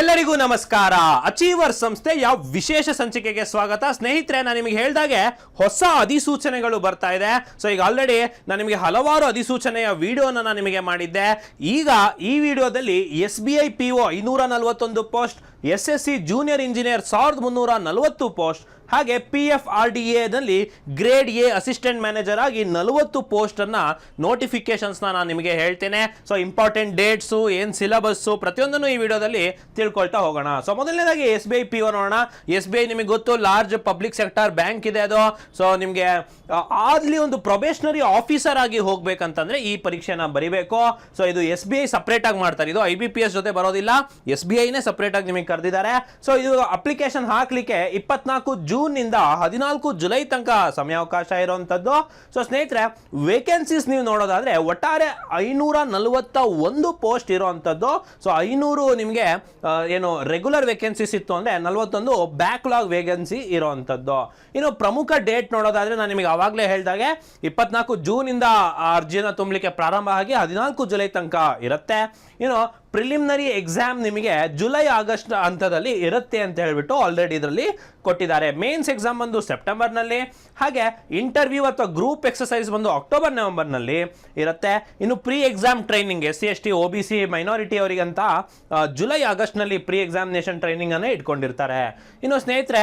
ಎಲ್ಲರಿಗೂ ನಮಸ್ಕಾರ. ಅಚೀವರ್ ಸಂಸ್ಥೆಯ ವಿಶೇಷ ಸಂಚಿಕೆಗೆ ಸ್ವಾಗತ. ಸ್ನೇಹಿತರೆ, ನಾನು ನಿಮಗೆ ಹೇಳಿದಾಗೆ ಹೊಸ ಅಧಿಸೂಚನೆಗಳು ಬರ್ತಾ ಇದೆ. ಸೊ ಈಗ ಆಲ್ರೆಡಿ ನಾನು ನಿಮಗೆ ಹಲವಾರು ಅಧಿಸೂಚನೆಯ ವಿಡಿಯೋನ ನಾನು ನಿಮಗೆ ಮಾಡಿದ್ದೆ. ಈಗ ಈ ವಿಡಿಯೋದಲ್ಲಿ S B I P O ಐನೂರ ನಲವತ್ತೊಂದು post S S C junior engineer ಸಾವಿರದ ಮುನ್ನೂರ ನಲವತ್ತು ಪೋಸ್ಟ್, ಹಾಗೆ ಪಿ ಎಫ್ ಆರ್ ಡಿ ಎದಲ್ಲಿ ಗ್ರೇಡ್ ಎ ಅಸಿಸ್ಟೆಂಟ್ ಮ್ಯಾನೇಜರ್ ಆಗಿ ನಲವತ್ತು ಪೋಸ್ಟನ್ನು ನೋಟಿಫಿಕೇಶನ್ಸ್ನ ನಾನು ನಿಮಗೆ ಹೇಳ್ತೇನೆ. ಸೊ ಇಂಪಾರ್ಟೆಂಟ್ ಡೇಟ್ಸು ಏನು ಸಿಲಬಸ್ಸು ಪ್ರತಿಯೊಂದನ್ನು ಈ ವಿಡಿಯೋದಲ್ಲಿ ತಿಳ್ಕೊಳ್ತಾ ಹೋಗೋಣ. ಸೊ ಮೊದಲನೇದಾಗಿ S B I P O ನೋಡೋಣ. ಎಸ್ ಬಿ ಐ ನಿಮಗೆ ಗೊತ್ತು ಲಾರ್ಜ್ ಪಬ್ಲಿಕ್ ಸೆಕ್ಟರ್ ಬ್ಯಾಂಕ್ ಇದೆ ಅದು. ಸೊ ನಿಮಗೆ ಆದ್ಲಿ ಒಂದು ಪ್ರೊಬೇಷನರಿ ಆಫೀಸರ್ ಆಗಿ ಹೋಗ್ಬೇಕಂತಂದ್ರೆ ಈ ಪರೀಕ್ಷೆನ ಬರಿಬೇಕು. ಸೊ ಇದು ಎಸ್ ಬಿ ಐ ಸಪ್ರೇಟಾಗಿ ಮಾಡ್ತಾರೆ. ಇದು ಐ ಬಿ ಪಿ ಎಸ್ ಜೊತೆ ಬರೋದಿಲ್ಲ. ಎಸ್ ಬಿ ಐನೇ ಸಪ್ರೇಟಾಗಿ ನಿಮಗೆ ಕರೆದಿದ್ದಾರೆ. ಸೊ ಇದು ಅಪ್ಲಿಕೇಶನ್ ಹಾಕ್ಲಿಕ್ಕೆ ಇಪ್ಪತ್ನಾಲ್ಕು ಜೂನ್ನಿಂದ ಹದಿನಾಲ್ಕು ಜುಲೈ ತನಕ ಸಮಯಾವಕಾಶ ಇರುವಂತದ್ದು ಸೊ ಸ್ನೇಹಿತರೆ ವೇಕೆನ್ಸೀಸ್ ನೀವು ನೋಡೋದಾದ್ರೆ ಒಟ್ಟಾರೆ ಐನೂರ ನಲವತ್ತ ಒಂದು ಪೋಸ್ಟ್ ಇರುವಂತದ್ದು ಸೊ ಐನೂರು ನಿಮಗೆ ಏನು ರೆಗ್ಯುಲರ್ ವೇಕೆನ್ಸೀಸ್ ಇತ್ತು ಅಂದ್ರೆ ನಲವತ್ತೊಂದು ಬ್ಯಾಕ್ಲಾಗ್ ವೇಕೆನ್ಸಿ ಇರುವಂತದ್ದು ಇನ್ನು ಪ್ರಮುಖ ಡೇಟ್ ನೋಡೋದಾದ್ರೆ ನಾನು ನಿಮಗೆ ಅವಾಗಲೇ ಹೇಳಿದಾಗೆ ಇಪ್ಪತ್ನಾಲ್ಕು ಜೂನ್ ಇಂದ ಅರ್ಜಿನ ತುಂಬಲಿಕ್ಕೆ ಪ್ರಾರಂಭ ಆಗಿ ಹದಿನಾಲ್ಕು ಜುಲೈ ತನಕ ಇರುತ್ತೆ. ಇನ್ನು ಪ್ರಿಲಿಮಿನರಿ ಎಕ್ಸಾಮ್ ನಿಮಗೆ ಜುಲೈ ಆಗಸ್ಟ್ ಹಂತದಲ್ಲಿ ಇರುತ್ತೆ ಅಂತ ಹೇಳ್ಬಿಟ್ಟು ಆಲ್ರೆಡಿ ಇದರಲ್ಲಿ ಕೊಟ್ಟಿದ್ದಾರೆ. ಮೇನ್ಸ್ ಎಕ್ಸಾಮ್ ಬಂದು ಸೆಪ್ಟೆಂಬರ್ನಲ್ಲಿ ಹಾಗೆ ಇಂಟರ್ವ್ಯೂ ಅಥವಾ ಗ್ರೂಪ್ ಎಕ್ಸಸೈಸ್ ಬಂದು ಅಕ್ಟೋಬರ್ ನವೆಂಬರ್ನಲ್ಲಿ ಇರುತ್ತೆ. ಇನ್ನು pre exam training S C S T O B C minority ಅವರಿಗಂತ July ಆಗಸ್ಟ್ನಲ್ಲಿ ಪ್ರೀ ಎಕ್ಸಾಮಿನೇಷನ್ ಟ್ರೈನಿಂಗ್ ಅನ್ನು ಇಟ್ಕೊಂಡಿರ್ತಾರೆ. ಇನ್ನು ಸ್ನೇಹಿತರೆ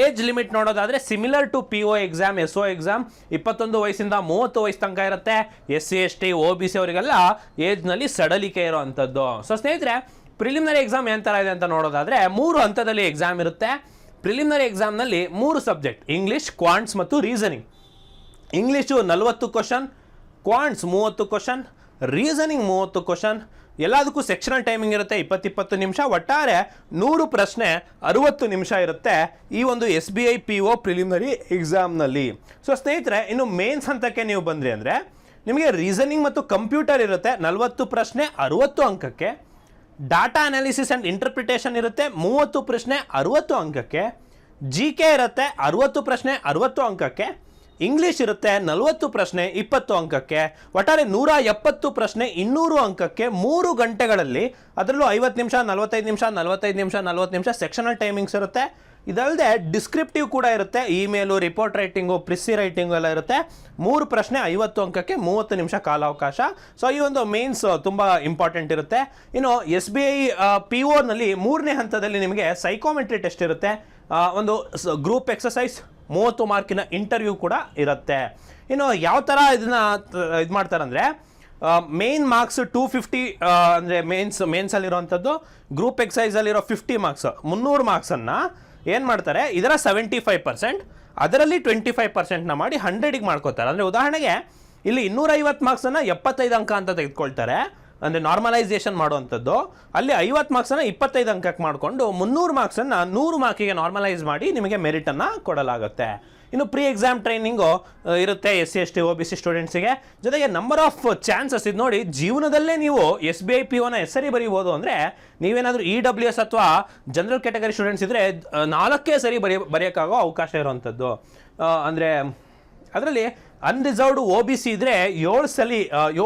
ಏಜ್ ಲಿಮಿಟ್ ನೋಡೋದಾದ್ರೆ similar to P O exam S O exam ಇಪ್ಪತ್ತೊಂದು ವಯಸ್ಸಿಂದ ಮೂವತ್ತು ವಯಸ್ಸು ತನಕ ಇರುತ್ತೆ. S C S T O B C ಅವರಿಗೆಲ್ಲ ಏಜ್ನಲ್ಲಿ ಸಡಲಿಕೆ ಇರೋವಂಥದ್ದು. ಸೊ ಸ್ನೇಹಿತರೆ ಪ್ರಿಲಿಮಿನರಿ ಎಕ್ಸಾಮ್ ಏನು ಥರ ಇದೆ ಅಂತ ನೋಡೋದಾದ್ರೆ, ಮೂರು ಹಂತದಲ್ಲಿ ಎಕ್ಸಾಮ್ ಇರುತ್ತೆ. ಪ್ರಿಲಿಮಿನರಿ ಎಕ್ಸಾಮ್ನಲ್ಲಿ ಮೂರು ಸಬ್ಜೆಕ್ಟ್ ಇಂಗ್ಲೀಷ್ ಕ್ವಾಂಟ್ಸ್ ಮತ್ತು ರೀಸನಿಂಗ್ ಇಂಗ್ಲೀಷು ನಲವತ್ತು ಕ್ವಶನ್ ಕ್ವಾಂಟ್ಸ್ ಮೂವತ್ತು ಕ್ವಶನ್ ರೀಸನಿಂಗ್ ಮೂವತ್ತು ಕ್ವಶನ್ ಎಲ್ಲದಕ್ಕೂ ಸೆಕ್ಷನಲ್ ಟೈಮಿಂಗ್ ಇರುತ್ತೆ, ಇಪ್ಪತ್ತಿಪ್ಪತ್ತು ನಿಮಿಷ. ಒಟ್ಟಾರೆ ನೂರು ಪ್ರಶ್ನೆ ಅರುವತ್ತು ನಿಮಿಷ ಇರುತ್ತೆ ಈ ಒಂದು S B I P O preliminary ಎಕ್ಸಾಮ್ನಲ್ಲಿ so ಸ್ನೇಹಿತರೆ, ಇನ್ನು ಮೇನ್ಸ್ ಹಂತಕ್ಕೆ ನೀವು ಬಂದ್ರಿ ಅಂದರೆ ನಿಮಗೆ ರೀಸನಿಂಗ್ ಮತ್ತು ಕಂಪ್ಯೂಟರ್ ಇರುತ್ತೆ ನಲವತ್ತು ಪ್ರಶ್ನೆ ಅರುವತ್ತು ಅಂಕಕ್ಕೆ. ಡಾಟಾ ಅನಾಲಿಸಿಸ್ ಆ್ಯಂಡ್ ಇಂಟರ್ಪ್ರಿಟೇಷನ್ ಇರುತ್ತೆ, ಮೂವತ್ತು ಪ್ರಶ್ನೆ ಅರುವತ್ತು ಅಂಕಕ್ಕೆ ಜಿ ಕೆ ಇರುತ್ತೆ ಅರುವತ್ತು ಪ್ರಶ್ನೆ ಅರುವತ್ತು ಅಂಕಕ್ಕೆ ಇಂಗ್ಲೀಷ್ ಇರುತ್ತೆ ನಲವತ್ತು ಪ್ರಶ್ನೆ ಇಪ್ಪತ್ತು ಅಂಕಕ್ಕೆ, ಒಟ್ಟಾರೆ ನೂರ ಎಪ್ಪತ್ತು ಪ್ರಶ್ನೆ ಇನ್ನೂರು ಅಂಕಕ್ಕೆ ಮೂರು ಗಂಟೆಗಳಲ್ಲಿ, ಅದರಲ್ಲೂ ಐವತ್ತು ನಿಮಿಷ, ನಲವತ್ತೈದು ನಿಮಿಷ ನಲವತ್ತೈದು ನಿಮಿಷ, ನಲವತ್ತು ನಿಮಿಷ ಸೆಕ್ಷನಲ್ ಟೈಮಿಂಗ್ಸ್ ಇರುತ್ತೆ. ಇದಲ್ಲದೆ ಡಿಸ್ಕ್ರಿಪ್ಟಿವ್ ಕೂಡ ಇರುತ್ತೆ. Email report writing precis writing ಎಲ್ಲ ಇರುತ್ತೆ. ಮೂರು ಪ್ರಶ್ನೆ ಐವತ್ತು ಅಂಕಕ್ಕೆ ಮೂವತ್ತು ನಿಮಿಷ ಕಾಲಾವಕಾಶ. ಸೊ ಈ ಒಂದು ಮೇನ್ಸ್ ತುಂಬ ಇಂಪಾರ್ಟೆಂಟ್ ಇರುತ್ತೆ. ಇನ್ನು ಎಸ್ ಬಿ ಐ ಪಿ ಓನಲ್ಲಿ ಮೂರನೇ ಹಂತದಲ್ಲಿ ನಿಮಗೆ ಸೈಕೋಮೆಟ್ರಿ ಟೆಸ್ಟ್ ಇರುತ್ತೆ. ಒಂದು ಗ್ರೂಪ್ ಎಕ್ಸಸೈಸ್ ಮೂವತ್ತು ಮಾರ್ಕಿನ ಇಂಟರ್ವ್ಯೂ ಕೂಡ ಇರುತ್ತೆ. ಇನ್ನು ಯಾವ ಥರ ಇದನ್ನ ಇದು ಮಾಡ್ತಾರಂದರೆ ಮೇನ್ ಮಾರ್ಕ್ಸ್ ಟೂ ಫಿಫ್ಟಿ ಅಂದರೆ ಮೇನ್ಸ್ ಮೇನ್ಸಲ್ಲಿರೋವಂಥದ್ದು ಗ್ರೂಪ್ ಎಕ್ಸೈಸಲ್ಲಿರೋ ಫಿಫ್ಟಿ ಮಾರ್ಕ್ಸ್ ಮುನ್ನೂರು ಮಾರ್ಕ್ಸನ್ನು ಏನು ಮಾಡ್ತಾರೆ? ಇದರ ಸೆವೆಂಟಿ ಫೈವ್ ಪರ್ಸೆಂಟ್ ಅದರಲ್ಲಿ ಟ್ವೆಂಟಿ ಫೈವ್ ಪರ್ಸೆಂಟ್ನ ಮಾಡಿ ಹಂಡ್ರೆಡಿಗೆ ಮಾಡ್ಕೋತಾರೆ. ಅಂದರೆ ಉದಾಹರಣೆಗೆ, ಇಲ್ಲಿ ಇನ್ನೂರೈವತ್ತು ಮಾರ್ಕ್ಸನ್ನು ಎಪ್ಪತ್ತೈದು ಅಂಕ ಅಂತ ತೆಗೆದುಕೊಳ್ತಾರೆ. ಅಂದರೆ ನಾರ್ಮಲೈಸೇಷನ್ ಮಾಡುವಂಥದ್ದು. ಅಲ್ಲಿ ಐವತ್ತು ಮಾರ್ಕ್ಸನ್ನು ಇಪ್ಪತ್ತೈದು ಅಂಕಕ್ಕೆ ಮಾಡಿಕೊಂಡು ಮುನ್ನೂರು ಮಾರ್ಕ್ಸನ್ನು ನೂರು ಮಾರ್ಕಿಗೆ ನಾರ್ಮಲೈಸ್ ಮಾಡಿ ನಿಮಗೆ ಮೆರಿಟನ್ನು ಕೊಡಲಾಗುತ್ತೆ. ಇನ್ನು ಪ್ರೀ ಎಕ್ಸಾಮ್ ಟ್ರೈನಿಂಗು ಇರುತ್ತೆ S C S T O B C ಸ್ಟೂಡೆಂಟ್ಸಿಗೆ ಜೊತೆಗೆ ನಂಬರ್ ಆಫ್ ಚಾನ್ಸಸ್ ಇದು ನೋಡಿ, ಜೀವನದಲ್ಲೇ ನೀವು ಎಸ್ ಬಿ ಐ ಪಿ ಒನ ಹೆಸರಿ ಬರೀಬೋದು ಅಂದರೆ, ನೀವೇನಾದರೂ ಇ ಡಬ್ಲ್ಯೂ ಎಸ್ ಅಥವಾ ಜನರಲ್ ಕ್ಯಾಟಗರಿ ಸ್ಟೂಡೆಂಟ್ಸ್ ಇದ್ದರೆ ನಾಲ್ಕೇ ಸರಿ ಬರಿ, ಬರೆಯೋಕ್ಕಾಗೋ ಅವಕಾಶ ಇರುವಂಥದ್ದು. ಅಂದರೆ, ಅದರಲ್ಲಿ ಅನ್ರಿಸರ್ವ್ಡ್ ಒ ಬಿ ಸಿ ಇದ್ರೆ ಏಳು ಸಲ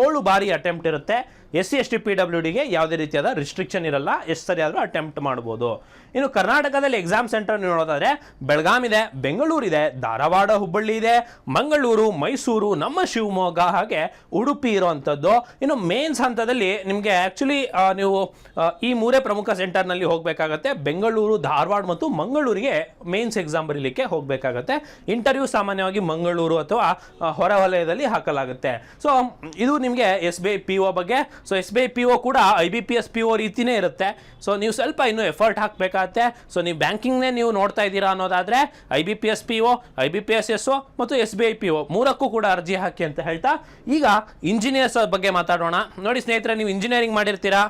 ಏಳು ಬಾರಿ ಅಟೆಂಪ್ಟ್ ಇರುತ್ತೆ. S C S T P W ಡಿಗೆ ಯಾವುದೇ ರೀತಿಯಾದ ರಿಸ್ಟ್ರಿಕ್ಷನ್ ಇರಲ್ಲ. ಎಷ್ಟು ಸರಿ ಆದರೂ ಅಟೆಂಪ್ಟ್ ಮಾಡ್ಬೋದು. ಇನ್ನು ಕರ್ನಾಟಕದಲ್ಲಿ ಎಕ್ಸಾಮ್ ಸೆಂಟರ್ ನೋಡೋದಾದ್ರೆ, ಬೆಳಗಾಂ ಇದೆ, ಬೆಂಗಳೂರು ಇದೆ, ಧಾರವಾಡ, ಹುಬ್ಬಳ್ಳಿ ಇದೆ, ಮಂಗಳೂರು, ಮೈಸೂರು, ನಮ್ಮ ಶಿವಮೊಗ್ಗ ಹಾಗೆ ಉಡುಪಿ ಇರುವಂಥದ್ದು ಇನ್ನು ಮೇನ್ಸ್ ಹಂತದಲ್ಲಿ ನಿಮಗೆ ಆ್ಯಕ್ಚುಲಿ ನೀವು ಈ ಮೂರೇ ಪ್ರಮುಖ ಸೆಂಟರ್ನಲ್ಲಿ ಹೋಗಬೇಕಾಗತ್ತೆ. ಬೆಂಗಳೂರು, ಧಾರವಾಡ ಮತ್ತು ಮಂಗಳೂರಿಗೆ ಮೇನ್ಸ್ ಎಕ್ಸಾಮ್ ಬರೀಲಿಕ್ಕೆ ಹೋಗಬೇಕಾಗತ್ತೆ. ಇಂಟರ್ವ್ಯೂ ಸಾಮಾನ್ಯವಾಗಿ ಮಂಗಳೂರು ಅಥವಾ ಹೊರವಲಯದಲ್ಲಿ ಹಾಕಲಾಗುತ್ತೆ. ಸೊ ಇದು ನಿಮಗೆ S B I P O ಬಗ್ಗೆ so S B I P O ಕೂಡ I B P S P O ರೀತಿನೇ ಇರುತ್ತೆ. ಸೊ ನೀವು ಸ್ವಲ್ಪ ಇನ್ನೂ ಎಫರ್ಟ್ ಹಾಕಬೇಕಾಗತ್ತೆ. ಸೊ ನೀವು ಬ್ಯಾಂಕಿಂಗ್ನೇ ನೀವು ನೋಡ್ತಾ ಇದ್ದೀರಾ ಅನ್ನೋದಾದರೆ I B P S P O I B P S S O ಮತ್ತು S B I P O ಮೂರಕ್ಕೂ ಕೂಡ ಅರ್ಜಿ ಹಾಕಿ ಅಂತ ಹೇಳ್ತಾ. ಈಗ ಇಂಜಿನಿಯರ್ಸ್ ಬಗ್ಗೆ ಮಾತಾಡೋಣ. ನೋಡಿ ಸ್ನೇಹಿತರೆ, ನೀವು ಇಂಜಿನಿಯರಿಂಗ್ ಮಾಡಿರ್ತೀರಾ?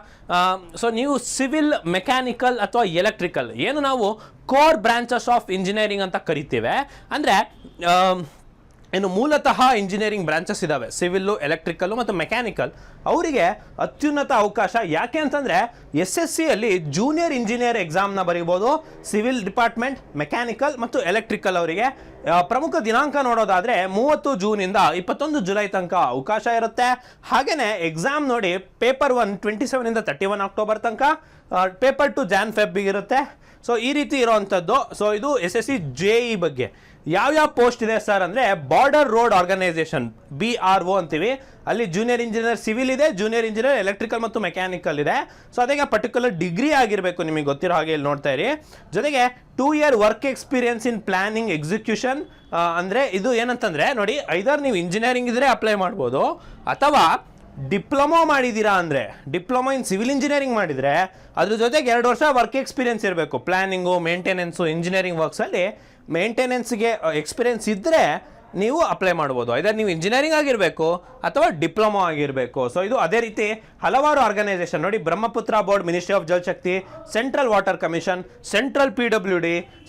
ಸೊ ನೀವು ಸಿವಿಲ್, ಮೆಕ್ಯಾನಿಕಲ್ ಅಥವಾ ಎಲೆಕ್ಟ್ರಿಕಲ್, ಏನು ನಾವು ಕೋರ್ ಬ್ರಾಂಚಸ್ ಆಫ್ ಇಂಜಿನಿಯರಿಂಗ್ ಅಂತ ಕರಿತೇವೆ. ಅಂದರೆ ಇನ್ನು ಮೂಲತಃ ಇಂಜಿನಿಯರಿಂಗ್ ಬ್ರಾಂಚಸ್ ಇದ್ದಾವೆ ಸಿವಿಲ್ಲು ಎಲೆಕ್ಟ್ರಿಕಲ್ಲು ಮತ್ತು ಮೆಕ್ಯಾನಿಕಲ್ ಅವರಿಗೆ ಅತ್ಯುನ್ನತ ಅವಕಾಶ. ಯಾಕೆ ಅಂತಂದರೆ ಎಸ್ ಎಸ್ ಸಿಯಲ್ಲಿ ಜೂನಿಯರ್ ಇಂಜಿನಿಯರ್ ಎಕ್ಸಾಮ್ನ ಬರೀಬೋದು. ಸಿವಿಲ್ ಡಿಪಾರ್ಟ್ಮೆಂಟ್ ಮೆಕ್ಯಾನಿಕಲ್ ಮತ್ತು ಎಲೆಕ್ಟ್ರಿಕಲ್ ಅವರಿಗೆ. ಪ್ರಮುಖ ದಿನಾಂಕ ನೋಡೋದಾದರೆ ಮೂವತ್ತು ಜೂನಿಂದ ಇಪ್ಪತ್ತೊಂದು ಜುಲೈ ತನಕ ಅವಕಾಶ ಇರುತ್ತೆ. ಹಾಗೆಯೇ ಎಕ್ಸಾಮ್ ನೋಡಿ ಪೇಪರ್ ಒನ್ ಟ್ವೆಂಟಿ ಸೆವೆನಿಂದ ತರ್ಟಿ ಒನ್ ಅಕ್ಟೋಬರ್ ತನಕ ಪೇಪರ್ ಟು ಜಾನ್ ಫೆಬ್ಬಿಗಿರುತ್ತೆ ಸೊ ಈ ರೀತಿ ಇರೋವಂಥದ್ದು. ಸೊ ಇದು S S C J E ಬಗ್ಗೆ. ಯಾವ್ಯಾವ ಪೋಸ್ಟ್ ಇದೆ ಸರ್ ಅಂದರೆ border road organisation B R O ಅಂತೀವಿ. ಅಲ್ಲಿ ಜೂನಿಯರ್ ಇಂಜಿನಿಯರ್ ಸಿವಿಲ್ ಇದೆ ಜೂನಿಯರ್ ಇಂಜಿನಿಯರ್ ಎಲೆಕ್ಟ್ರಿಕಲ್ ಮತ್ತು ಮೆಕ್ಯಾನಿಕಲ್ ಇದೆ. ಸೊ ಅದಕ್ಕೆ ಪರ್ಟಿಕ್ಯುಲರ್ ಡಿಗ್ರಿ ಆಗಿರಬೇಕು ನಿಮಗೆ ಗೊತ್ತಿರೋ ಹಾಗೆ ಇಲ್ಲಿ ನೋಡ್ತಾ ಇರಿ. ಜೊತೆಗೆ two year work experience in planning execution ಅಂದರೆ ಇದು ಏನಂತಂದರೆ ನೋಡಿ ಐದರ್ ನೀವು ಇಂಜಿನಿಯರಿಂಗ್ ಇದ್ರೆ ಅಪ್ಲೈ ಮಾಡ್ಬೋದು, ಅಥವಾ ಡಿಪ್ಲೊಮಾ ಮಾಡಿದ್ದೀರಾ ಅಂದರೆ ಡಿಪ್ಲೊಮಾ ಇನ್ ಸಿವಿಲ್ ಇಂಜಿನಿಯರಿಂಗ್ ಮಾಡಿದರೆ, ಅದ್ರ ಜೊತೆಗೆ ಎರಡು ವರ್ಷ ವರ್ಕ್ ಎಕ್ಸ್ಪೀರಿಯನ್ಸ್ ಇರಬೇಕು. ಪ್ಲ್ಯಾನಿಂಗು ಮೇಂಟೆನೆನ್ಸು ಇಂಜಿನಿಯರಿಂಗ್ ವರ್ಕ್ಸಲ್ಲಿ ಮೇಂಟೆನೆನ್ಸ್ಗೆ ಎಕ್ಸ್ಪೀರಿಯೆನ್ಸ್ ಇದ್ದರೆ ನೀವು ಅಪ್ಲೈ ಮಾಡ್ಬೋದು. ಐದರ್ ನೀವು ಇಂಜಿನಿಯರಿಂಗ್ ಆಗಿರಬೇಕು ಅಥವಾ ಡಿಪ್ಲೊಮಾ ಆಗಿರಬೇಕು. ಸೊ, ಇದು ಅದೇ ರೀತಿ ಹಲವಾರು ಆರ್ಗನೈಸೇಷನ್. ನೋಡಿ, Brahmaputra board, ministry of Jal Shakti central water commission, central P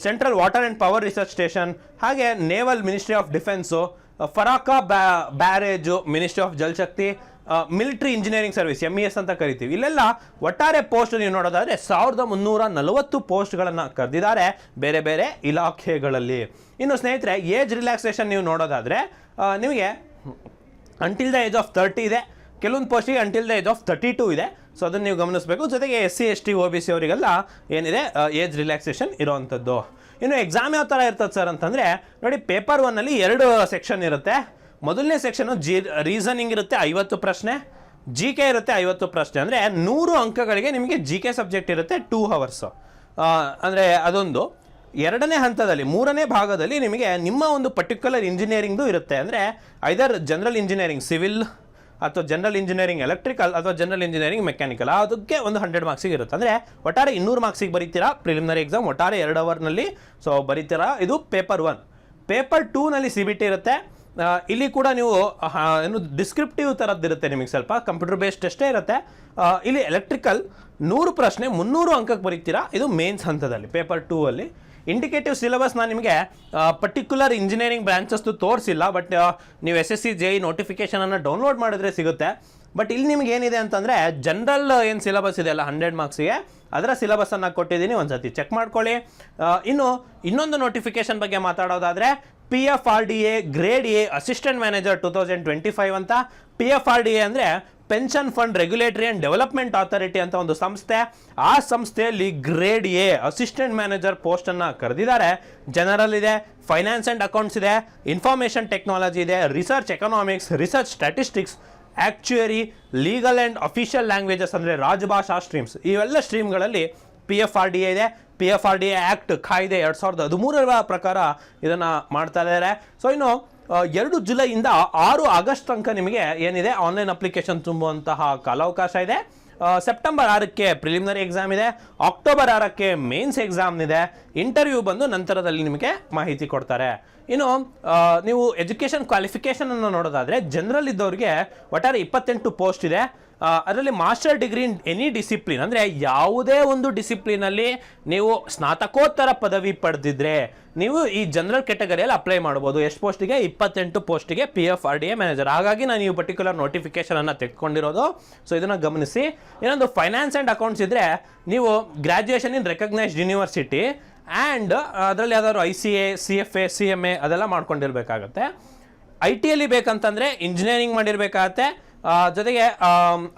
central water and power research station, ಹಾಗೆ naval ministry of defence Farakka ಬ್ಯಾ, barrage, ministry of Jal Shakti military engineering service M E S ಅಂತ ಕರಿತೀವಿ. ಇಲ್ಲೆಲ್ಲ ಒಟ್ಟಾರೆ post ನೀವು ನೋಡೋದಾದ್ರೆ ಸಾವಿರದ ಮುನ್ನೂರ ನಲವತ್ತು ಪೋಸ್ಟ್ಗಳನ್ನು ಕರೆದಿದ್ದಾರೆ ಬೇರೆ ಬೇರೆ ಇಲಾಖೆಗಳಲ್ಲಿ. ಇನ್ನು ಸ್ನೇಹಿತರೆ ಏಜ್ ರಿಲ್ಯಾಕ್ಸೇಷನ್ ನೀವು ನೋಡೋದಾದರೆ ನಿಮಗೆ until the age of thirty ಇದೆ. ಕೆಲವೊಂದು ಪೋಸ್ಟಿಗೆ until the age of thirty two ಇದೆ. ಸೊ ಅದನ್ನು ನೀವು ಗಮನಿಸಬೇಕು. ಜೊತೆಗೆ S C S T O B C ಅವರಿಗೆಲ್ಲ ಏನಿದೆ ಏಜ್ ರಿಲ್ಯಾಕ್ಸೇಷನ್ ಇರೋವಂಥದ್ದು. ಇನ್ನು ಎಕ್ಸಾಮ್ ಯಾವ ಥರ ಇರ್ತದೆ ಸರ್ ಅಂತಂದರೆ, ನೋಡಿ ಪೇಪರ್ ಒನ್ನಲ್ಲಿ ಎರಡು ಸೆಕ್ಷನ್ ಇರುತ್ತೆ. ಮೊದಲನೇ ಸೆಕ್ಷನು ಜಿ ರೀಸನಿಂಗ್ ಇರುತ್ತೆ ಐವತ್ತು ಪ್ರಶ್ನೆ ಜಿ ಕೆ ಇರುತ್ತೆ ಐವತ್ತು ಪ್ರಶ್ನೆ. ಅಂದರೆ ನೂರು ಅಂಕಗಳಿಗೆ ನಿಮಗೆ ಜಿ ಕೆ ಸಬ್ಜೆಕ್ಟ್ ಇರುತ್ತೆ ಟೂ ಹವರ್ಸು ಅಂದರೆ ಅದೊಂದು. ಎರಡನೇ ಹಂತದಲ್ಲಿ, ಮೂರನೇ ಭಾಗದಲ್ಲಿ ನಿಮಗೆ ನಿಮ್ಮ ಒಂದು ಪರ್ಟಿಕ್ಯುಲರ್ ಇಂಜಿನಿಯರಿಂಗ್ದು ಇರುತ್ತೆ. ಅಂದರೆ ಐದರ್ ಜನರಲ್ ಇಂಜಿನಿಯರಿಂಗ್ ಸಿವಿಲ್ ಅಥವಾ ಜನರಲ್ ಇಂಜಿನಿಯರಿಂಗ್ ಎಲೆಕ್ಟ್ರಿಕಲ್ ಅಥವಾ ಜನರಲ್ ಇಂಜಿನಿಯರಿಂಗ್ ಮೆಕ್ಯಾನಿಕಲ್ ಅದಕ್ಕೆ ಒಂದು ಹಂಡ್ರೆಡ್ ಮಾರ್ಕ್ಸಿಗೆ ಇರುತ್ತೆ. ಅಂದರೆ ಒಟ್ಟಾರೆ ಇನ್ನೂರು ಮಾರ್ಕ್ಸಿಗೆ ಬರೀತೀರಾ? ಪ್ರಿಲಿಮಿನರಿ ಎಕ್ಸಾಮ್ ಒಟ್ಟಾರೆ ಎರಡು ಅವರ್ನಲ್ಲಿ ಸೊ ಬರೀತೀರಾ? ಇದು ಪೇಪರ್ ಒನ್ ಪೇಪರ್ ಟೂನಲ್ಲಿ ಸಿ ಬಿ ಟಿ ಇರುತ್ತೆ. ಇಲ್ಲಿ ಕೂಡ ನೀವು ಏನು ಡಿಸ್ಕ್ರಿಪ್ಟಿವ್ ಥರದ್ದಿರುತ್ತೆ ನಿಮಗೆ ಸ್ವಲ್ಪ ಕಂಪ್ಯೂಟರ್ ಬೇಸ್ಡ್ ಅಷ್ಟೇ ಇರುತ್ತೆ. ಇಲ್ಲಿ ಎಲೆಕ್ಟ್ರಿಕಲ್ ನೂರು ಪ್ರಶ್ನೆ, ಮುನ್ನೂರು ಅಂಕಕ್ಕೆ ಬರೀತೀರಾ? ಇದು ಮೇನ್ಸ್ ಹಂತದಲ್ಲಿ ಪೇಪರ್ ಟೂ ಅಲ್ಲಿ. ಇಂಡಿಕೇಟಿವ್ ಸಿಲೆಬಸ್ ನಾನು ನಿಮಗೆ ಪರ್ಟಿಕ್ಯುಲರ್ ಇಂಜಿನಿಯರಿಂಗ್ ಬ್ರಾಂಚಸ್ದು ತೋರಿಸಿಲ್ಲ ಬಟ್ ನೀವು S S C J E ನೋಟಿಫಿಕೇಷನನ್ನು download ಮಾಡಿದ್ರೆ ಸಿಗುತ್ತೆ. ಬಟ್ ಇಲ್ಲಿ ನಿಮ್ಗೆ ಏನಿದೆ ಅಂತಂದರೆ ಜನರಲ್ ಏನು ಸಿಲೆಬಸ್ ಇದೆ ಅಲ್ಲ ಹಂಡ್ರೆಡ್ ಮಾರ್ಕ್ಸಿಗೆ ಅದರ ಸಿಲೆಬಸನ್ನು ಕೊಟ್ಟಿದ್ದೀನಿ ಒಂದು ಸತಿ ಚೆಕ್ ಮಾಡ್ಕೊಳ್ಳಿ ಇನ್ನು ಇನ್ನೊಂದು ನೋಟಿಫಿಕೇಶನ್ ಬಗ್ಗೆ ಮಾತಾಡೋದಾದರೆ P F R D A grade A assistant manager two thousand twenty five ಅಂತ. P F R D A ಅಂದರೆ pension fund regulatory and development authority ಅಂತ ಒಂದು ಸಂಸ್ಥೆ. ಆ ಸಂಸ್ಥೆಯಲ್ಲಿ ಗ್ರೇಡ್ ಎ ಅಸಿಸ್ಟೆಂಟ್ ಮ್ಯಾನೇಜರ್ ಪೋಸ್ಟನ್ನು ಕರೆದಿದ್ದಾರೆ. ಜನರಲ್ ಇದೆ ಫೈನಾನ್ಸ್ ಆ್ಯಂಡ್ ಅಕೌಂಟ್ಸ್ ಇದೆ ಇನ್ಫಾರ್ಮೇಷನ್ ಟೆಕ್ನಾಲಜಿ ಇದೆ research economics research statistics actuary legal and official languages ಅಂದರೆ ರಾಜಭಾಷಾ ಸ್ಟ್ರೀಮ್ಸ್ ಇವೆಲ್ಲ ಸ್ಟ್ರೀಮ್ಗಳಲ್ಲಿ P F R D A ಇದೆ. P F R D A act ಕಾಯ್ದೆ ಎರಡು ಸಾವಿರದ ಹದಿಮೂರರ ಪ್ರಕಾರ ಇದನ್ನು ಮಾಡ್ತಾ ಇದ್ದಾರೆ. ಸೊ ಇನ್ನು ಎರಡು ಜುಲೈಯಿಂದ ಆರು ಆಗಸ್ಟ್ ತನಕ ನಿಮಗೆ ಏನಿದೆ? ಆನ್ಲೈನ್ ಅಪ್ಲಿಕೇಶನ್ ತುಂಬುವಂತಹ ಕಾಲಾವಕಾಶ ಇದೆ. ಸೆಪ್ಟೆಂಬರ್ ಆರಕ್ಕೆ ಪ್ರಿಲಿಮಿನರಿ ಎಕ್ಸಾಮ್ ಇದೆ. ಅಕ್ಟೋಬರ್ ಆರಕ್ಕೆ ಮೇನ್ಸ್ ಎಕ್ಸಾಮ್ ಇದೆ. ಇಂಟರ್ವ್ಯೂ ಬಂದು ನಂತರದಲ್ಲಿ ನಿಮಗೆ ಮಾಹಿತಿ ಕೊಡ್ತಾರೆ. ಇನ್ನು ನೀವು ಎಜುಕೇಷನ್ ಕ್ವಾಲಿಫಿಕೇಷನನ್ನು ನೋಡೋದಾದ್ರೆ ಜನರಲ್ ಇದ್ದವರಿಗೆ ಒಟ್ಟಾರೆ ಇಪ್ಪತ್ತೆಂಟು ಪೋಸ್ಟ್ ಇದೆ. ಅದರಲ್ಲಿ master degree in any discipline ಅಂದರೆ ಯಾವುದೇ ಒಂದು ಡಿಸಿಪ್ಲಿನಲ್ಲಿ ನೀವು ಸ್ನಾತಕೋತ್ತರ ಪದವಿ ಪಡೆದಿದ್ರೆ ನೀವು ಈ ಜನರಲ್ ಕೆಟಗರಿಯಲ್ಲಿ ಅಪ್ಲೈ ಮಾಡ್ಬೋದು. ಎಷ್ಟು ಪೋಸ್ಟಿಗೆ ಇಪ್ಪತ್ತೆಂಟು ಪೋಸ್ಟಿಗೆ P F R D A manager ಹಾಗಾಗಿ ನಾನು ಈ ಪರ್ಟಿಕ್ಯುಲರ್ ನೋಟಿಫಿಕೇಷನನ್ನು ತೆಗೆದುಕೊಂಡಿರೋದು. ಸೊ ಇದನ್ನು ಗಮನಿಸಿ. ಇನ್ನೊಂದು ಫೈನಾನ್ಸ್ ಆ್ಯಂಡ್ ಅಕೌಂಟ್ಸ್ ಇದ್ದರೆ ನೀವು graduation in recognised university and ಅದರಲ್ಲಿ ಯಾವ್ದಾದ್ರು I C A C F A C M A ಅದೆಲ್ಲ ಮಾಡ್ಕೊಂಡಿರ್ಬೇಕಾಗತ್ತೆ. I ಟಿಯಲ್ಲಿ ಬೇಕಂತಂದರೆ engineering ಮಾಡಿರಬೇಕಾಗತ್ತೆ. ಜೊತೆಗೆ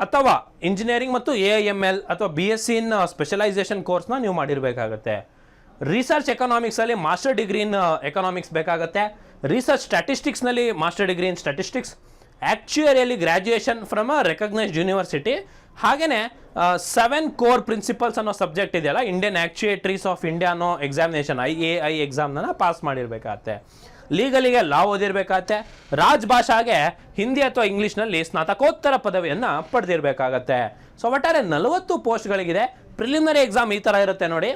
ಅಥವಾ ಇಂಜಿನಿಯರಿಂಗ್ ಮತ್ತು ಎ ಎಂ ಎಲ್ ಅಥವಾ B S C in specialisation ಕೋರ್ಸ್ನ ನೀವು ಮಾಡಿರಬೇಕಾಗತ್ತೆ. ರಿಸರ್ಚ್ ಎಕನಾಮಿಕ್ಸಲ್ಲಿ ಮಾಸ್ಟರ್ ಡಿಗ್ರಿ ಇನ್ ಎಕನಾಮಿಕ್ಸ್ ಬೇಕಾಗುತ್ತೆ. ರಿಸರ್ಚ್ ಸ್ಟ್ಯಾಟಿಸ್ಟಿಕ್ಸ್ನಲ್ಲಿ master degree in statistics ಆ್ಯಕ್ಚುಯರಿಯಲ್ಲಿ graduation from a recognised university ಹಾಗೆಯೇ ಸೆವೆನ್ ಕೋರ್ ಪ್ರಿನ್ಸಿಪಲ್ಸ್ ಅನ್ನೋ ಸಬ್ಜೆಕ್ಟ್ ಇದೆಯಲ್ಲ ಇಂಡಿಯನ್ ಆ್ಯಕ್ಚುಯೇಟ್ರೀಸ್ ಆಫ್ ಇಂಡಿಯಾ ಅನ್ನೋ ಎಕ್ಸಾಮಿನೇಷನ್ ಐ ಎ ಐ ಎಕ್ಸಾಮ್ನ ಪಾಸ್ ಮಾಡಿರಬೇಕಾಗತ್ತೆ. ಲೀಗಲಿಗೆ ಲಾ ಓದಿರ್ಬೇಕಾಗತ್ತೆ. ರಾಜ್ ಭಾಷಾಗೆ ಹಿಂದಿ ಅಥವಾ ಇಂಗ್ಲೀಷ್ನಲ್ಲಿ ಸ್ನಾತಕೋತ್ತರ ಪದವಿಯನ್ನು ಪಡೆದಿರಬೇಕಾಗತ್ತೆ. ಸೊ ಒಟ್ಟಾರೆ ನಲವತ್ತು ಪೋಸ್ಟ್ಗಳಿಗಿದೆ. ಪ್ರಿಲಿಮಿನರಿ ಎಕ್ಸಾಮ್ ಈ ಥರ ಇರುತ್ತೆ ನೋಡಿ.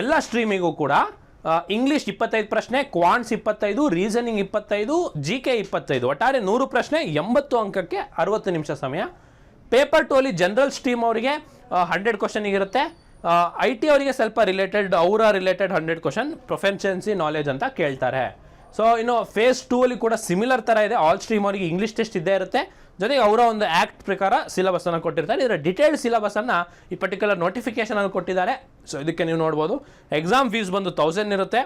ಎಲ್ಲ ಸ್ಟ್ರೀಮಿಗೂ ಕೂಡ ಇಂಗ್ಲೀಷ್ ಇಪ್ಪತ್ತೈದು ಪ್ರಶ್ನೆ, ಕ್ವಾಂಟ್ಸ್ ಇಪ್ಪತ್ತೈದು, ರೀಸನಿಂಗ್ ಇಪ್ಪತ್ತೈದು, ಜಿ ಕೆ ಇಪ್ಪತ್ತೈದು. ಒಟ್ಟಾರೆ ನೂರು ಪ್ರಶ್ನೆ, ಎಂಬತ್ತು ಅಂಕಕ್ಕೆ ಅರವತ್ತು ನಿಮಿಷ ಸಮಯ. ಪೇಪರ್ ಟು ಅಲ್ಲಿ ಜನರಲ್ ಸ್ಟ್ರೀಮ್ ಅವರಿಗೆ ಹಂಡ್ರೆಡ್ ಕ್ವಶನ್ ಇರುತ್ತೆ. ಐ ಟಿ ಅವರಿಗೆ ಸ್ವಲ್ಪ ರಿಲೇಟೆಡ್, ಅವರ related hundred question proficiency knowledge ಅಂತ ಕೇಳ್ತಾರೆ. ಸೊ ಇನ್ನು ಫೇಸ್ ಟೂ ಅಲ್ಲಿ ಕೂಡ ಸಿಮಿಲರ್ ಥರ ಇದೆ. ಆಲ್ ಸ್ಟ್ರೀಮ್ ಅವರಿಗೆ ಇಂಗ್ಲೀಷ್ ಟೆಸ್ಟ್ ಇದ್ದೇ ಇರುತ್ತೆ. ಜೊತೆಗೆ ಅವರ ಒಂದು ಆ್ಯಕ್ಟ್ ಪ್ರಕಾರ ಸಿಲಬಸ್ ಅನ್ನು ಕೊಟ್ಟಿರ್ತಾರೆ. ಇದರ ಡಿಟೇಲ್ಡ್ ಸಿಲಬಸ್ ಅನ್ನ ಈ ಪರ್ಟಿಕ್ಯುಲರ್ ನೋಟಿಫಿಕೇಶನ್ ಅನ್ನು ಕೊಟ್ಟಿದ್ದಾರೆ. ಸೊ ಇದಕ್ಕೆ ನೀವು ನೋಡ್ಬೋದು. ಎಕ್ಸಾಮ್ ಫೀಸ್ ಬಂದು ತೌಸಂಡ್ ಇರುತ್ತೆ.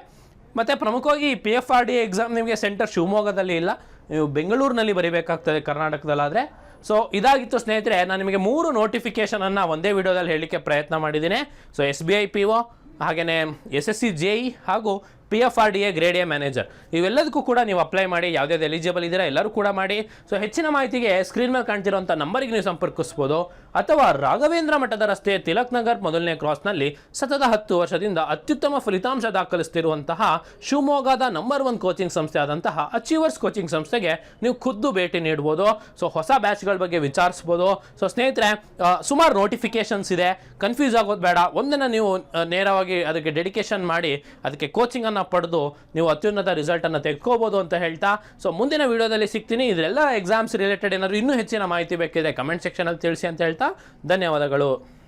ಮತ್ತು ಪ್ರಮುಖವಾಗಿ P F R D exam ನಿಮಗೆ ಸೆಂಟರ್ ಶಿವಮೊಗ್ಗದಲ್ಲಿ ಇಲ್ಲ. ನೀವು ಬೆಂಗಳೂರಿನಲ್ಲಿ ಬರೀಬೇಕಾಗ್ತದೆ, ಕರ್ನಾಟಕದಲ್ಲಾದರೆ. ಸೊ ಇದಾಗಿತ್ತು ಸ್ನೇಹಿತರೆ, ನಾನು ನಿಮಗೆ ಮೂರು ನೋಟಿಫಿಕೇಷನನ್ನು ಒಂದೇ ವಿಡಿಯೋದಲ್ಲಿ ಹೇಳಲಿಕ್ಕೆ ಪ್ರಯತ್ನ ಮಾಡಿದ್ದೀನಿ. So S B I P O ಹಾಗೆಯೇ S S C J E ಹಾಗೂ P F R D A grade A manager ಇವೆಲ್ಲದಕ್ಕೂ ಕೂಡ ನೀವು ಅಪ್ಲೈ ಮಾಡಿ ಯಾವುದ್ಯಾವ್ದು ಎಲಿಜಿಬಲ್ ಇದ್ದೀರಾ, ಎಲ್ಲರೂ ಕೂಡ ಮಾಡಿ. ಸೊ ಹೆಚ್ಚಿನ ಮಾಹಿತಿಗೆ ಸ್ಕ್ರೀನ್ ಮೇಲೆ ಕಾಣ್ತಿರೋಂಥ ನಂಬರಿಗೆ ನೀವು ಸಂಪರ್ಕಿಸ್ಬೋದು. ಅಥವಾ ರಾಘವೇಂದ್ರ ಮಠದ ರಸ್ತೆ ತಿಲಕ್ ನಗರ್ ಮೊದಲನೇ ಕ್ರಾಸ್ನಲ್ಲಿ ಸತತ ಹತ್ತು ವರ್ಷದಿಂದ ಅತ್ಯುತ್ತಮ ಫಲಿತಾಂಶ ದಾಖಲಿಸ್ತಿರುವಂತಹ ಶಿವಮೊಗ್ಗದ ನಂಬರ್ ಒನ್ ಕೋಚಿಂಗ್ ಸಂಸ್ಥೆ ಆದಂತಹ ಅಚೀವರ್ಸ್ ಕೋಚಿಂಗ್ ಸಂಸ್ಥೆಗೆ ನೀವು ಖುದ್ದು ಭೇಟಿ ನೀಡ್ಬೋದು. ಸೊ ಹೊಸ ಬ್ಯಾಚ್ಗಳ ಬಗ್ಗೆ ವಿಚಾರಿಸ್ಬೋದು. ಸೊ ಸ್ನೇಹಿತರೆ ಸುಮಾರು ನೋಟಿಫಿಕೇಶನ್ಸ್ ಇದೆ. ಕನ್ಫ್ಯೂಸ್ ಆಗೋದು ಬೇಡ. ಒಂದನ್ನು ನೀವು ನೇರವಾಗಿ ಅದಕ್ಕೆ ಡೆಡಿಕೇಶನ್ ಮಾಡಿ, ಅದಕ್ಕೆ ಕೋಚಿಂಗನ್ನು ಪಡೆದು ನೀವು ಅತ್ಯುನ್ನತ ರಿಸಲ್ಟನ್ನು ತೆಗೆದುಕೋಬೋದು ಅಂತ ಹೇಳ್ತಾ ಸೊ ಮುಂದಿನ ವಿಡಿಯೋದಲ್ಲಿ ಸಿಗ್ತೀನಿ. ಇದೆಲ್ಲ ಎಕ್ಸಾಮ್ಸ್ ರಿಲೇಟೆಡ್ ಏನಾದರೂ ಇನ್ನೂ ಹೆಚ್ಚಿನ ಮಾಹಿತಿ ಬೇಕಿದೆ ಕಮೆಂಟ್ ಸೆಕ್ಷನಲ್ಲಿ ತಿಳಿಸಿ ಅಂತ ಹೇಳ್ತಾ, ಧನ್ಯವಾದಗಳು.